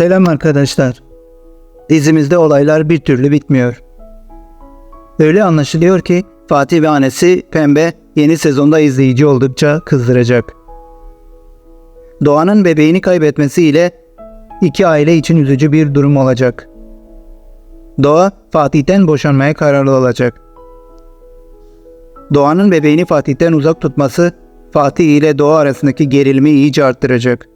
Selam arkadaşlar. Dizimizde olaylar bir türlü bitmiyor. Öyle anlaşılıyor ki Fatih ve annesi Pembe yeni sezonda izleyici oldukça kızdıracak. Doğan'ın bebeğini kaybetmesiyle iki aile için üzücü bir durum olacak. Doğa Fatih'ten boşanmaya kararlı olacak. Doğan'ın bebeğini Fatih'ten uzak tutması Fatih ile Doğa arasındaki gerilimi iyice arttıracak.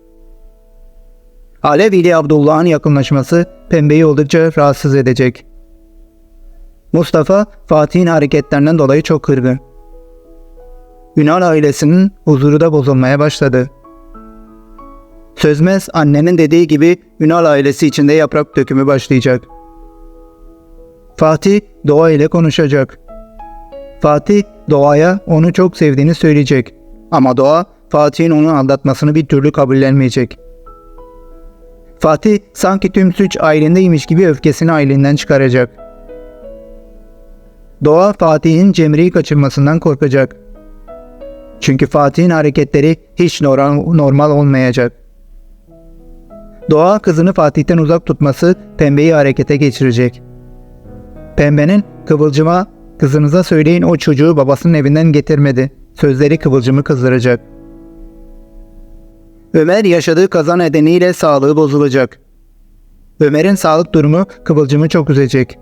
Alev ile Abdullah'ın yakınlaşması Pembe'yi oldukça rahatsız edecek. Mustafa, Fatih'in hareketlerinden dolayı çok kırgın. Ünal ailesinin huzuru da bozulmaya başladı. Sözmez annenin dediği gibi Ünal ailesi içinde yaprak dökümü başlayacak. Fatih Doğa ile konuşacak. Fatih Doğa'ya onu çok sevdiğini söyleyecek. Ama Doğa Fatih'in onu aldatmasını bir türlü kabullenmeyecek. Fatih sanki tüm suç ailindeymiş gibi öfkesini ailenden çıkaracak. Doğa Fatih'in Cemre'yi kaçırmasından korkacak. Çünkü Fatih'in hareketleri hiç normal, olmayacak. Doğa kızını Fatih'ten uzak tutması Pembe'yi harekete geçirecek. Pembe'nin Kıvılcım'a kızınıza söyleyin o çocuğu babasının evinden getirmedi. Sözleri Kıvılcım'ı kızdıracak. Ömer yaşadığı kaza nedeniyle sağlığı bozulacak. Ömer'in sağlık durumu Kıvılcım'ı çok üzecek.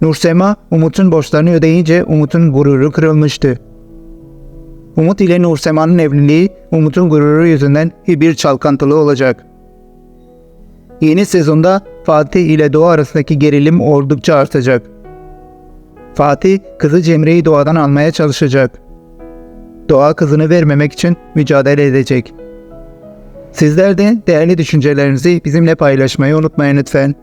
Nursema Umut'un borçlarını ödeyince Umut'un gururu kırılmıştı. Umut ile Nursema'nın evliliği Umut'un gururu yüzünden bir çalkantılı olacak. Yeni sezonda Fatih ile Doğa arasındaki gerilim oldukça artacak. Fatih kızı Cemre'yi Doğa'dan almaya çalışacak. Doğa kızını vermemek için mücadele edecek. Sizler de değerli düşüncelerinizi bizimle paylaşmayı unutmayın lütfen.